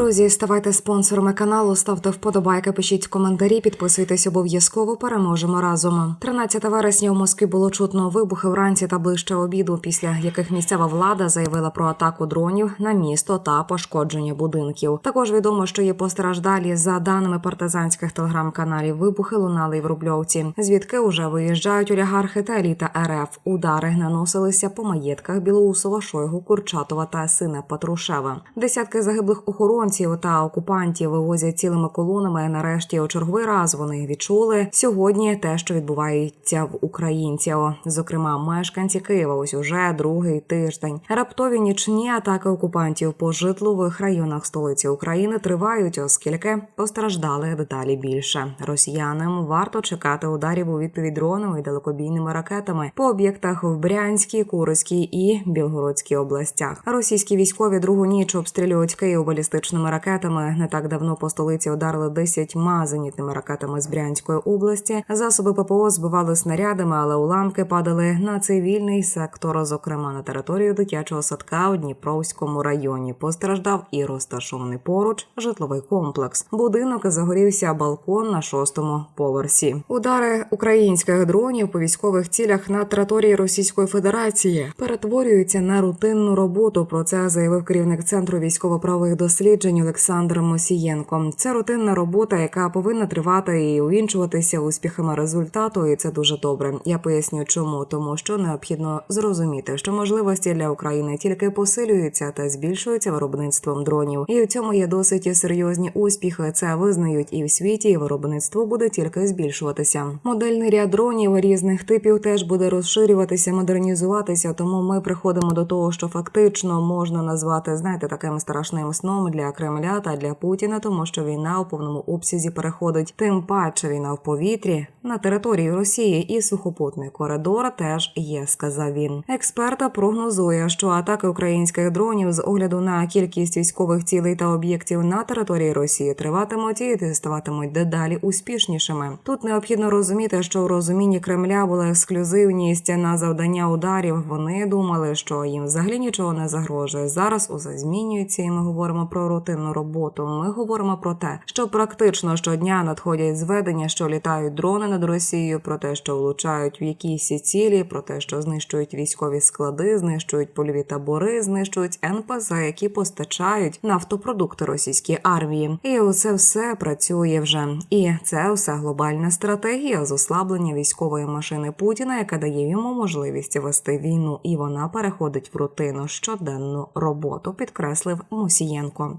Друзі, ставайте спонсорами каналу, ставте вподобайки, пишіть коментарі, підписуйтесь обов'язково. Переможемо разом. 13 вересня у Москві було чутно вибухи вранці та ближче обіду, після яких місцева влада заявила про атаку дронів на місто та пошкодження будинків. Також відомо, що є постраждалі за даними партизанських телеграм-каналів. Вибухи лунали й в Рубльовці, звідки уже виїжджають олігархи та еліта РФ. Удари наносилися по маєтках Білоусова, Шойгу, Курчатова та сина Патрушева. Десятки загиблих охоронців та окупантів вивозять цілими колонами. Нарешті у черговий раз вони відчули сьогодні те, що відбувається в українців. Зокрема, мешканці Києва ось уже другий тиждень. Раптові нічні атаки окупантів по житлових районах столиці України тривають, оскільки постраждали деталі більше. Росіянам варто чекати ударів у відповідь дронами і далекобійними ракетами по об'єктах в Брянській, Курській і Білгородській областях. Російські військові другу ніч обстрілюють Київ балістичними ракетами. Не так давно по столиці ударили 10 зенітними ракетами з Брянської області. Засоби ППО збивали снарядами, але уламки падали на цивільний сектор, зокрема на територію дитячого садка у Дніпровському районі. Постраждав і розташований поруч житловий комплекс. Будинок загорівся балкон на шостому поверсі. Удари українських дронів по військових цілях на території Російської Федерації перетворюються на рутинну роботу. Про це заявив керівник центру військово-правових досліджень Олександр Мосієнко. Це рутинна робота, яка повинна тривати і увінчуватися успіхами результату. І це дуже добре. Я поясню, чому тому, що необхідно зрозуміти, що можливості для України тільки посилюються та збільшуються виробництвом дронів. І у цьому є досить серйозні успіхи. Це визнають і в світі, і виробництво буде тільки збільшуватися. Модельний ряд дронів різних типів теж буде розширюватися, модернізуватися. Тому ми приходимо до того, що фактично можна назвати знаєте таким страшним сном для Кремля та для Путіна, тому що війна у повному обсязі переходить. Тим паче війна в повітрі на території Росії і сухопутний коридор теж є, сказав він. Експерта прогнозує, що атаки українських дронів з огляду на кількість військових цілей та об'єктів на території Росії триватимуть і ставатимуть дедалі успішнішими. Тут необхідно розуміти, що у розумінні Кремля була ексклюзивність на завдання ударів. Вони думали, що їм взагалі нічого не загрожує. Зараз усе змінюється, і ми говоримо про рутинну роботу. Ми говоримо про те, що практично щодня надходять зведення, що літають дрони над Росією, про те, що влучають в якісь цілі, про те, що знищують військові склади, знищують польові табори, знищують НПЗ, які постачають нафтопродукти російській армії. І оце все працює вже. І це все глобальна стратегія з ослаблення військової машини Путіна, яка дає йому можливість вести війну, і вона переходить в рутину щоденну роботу. Підкреслив Мусієнко.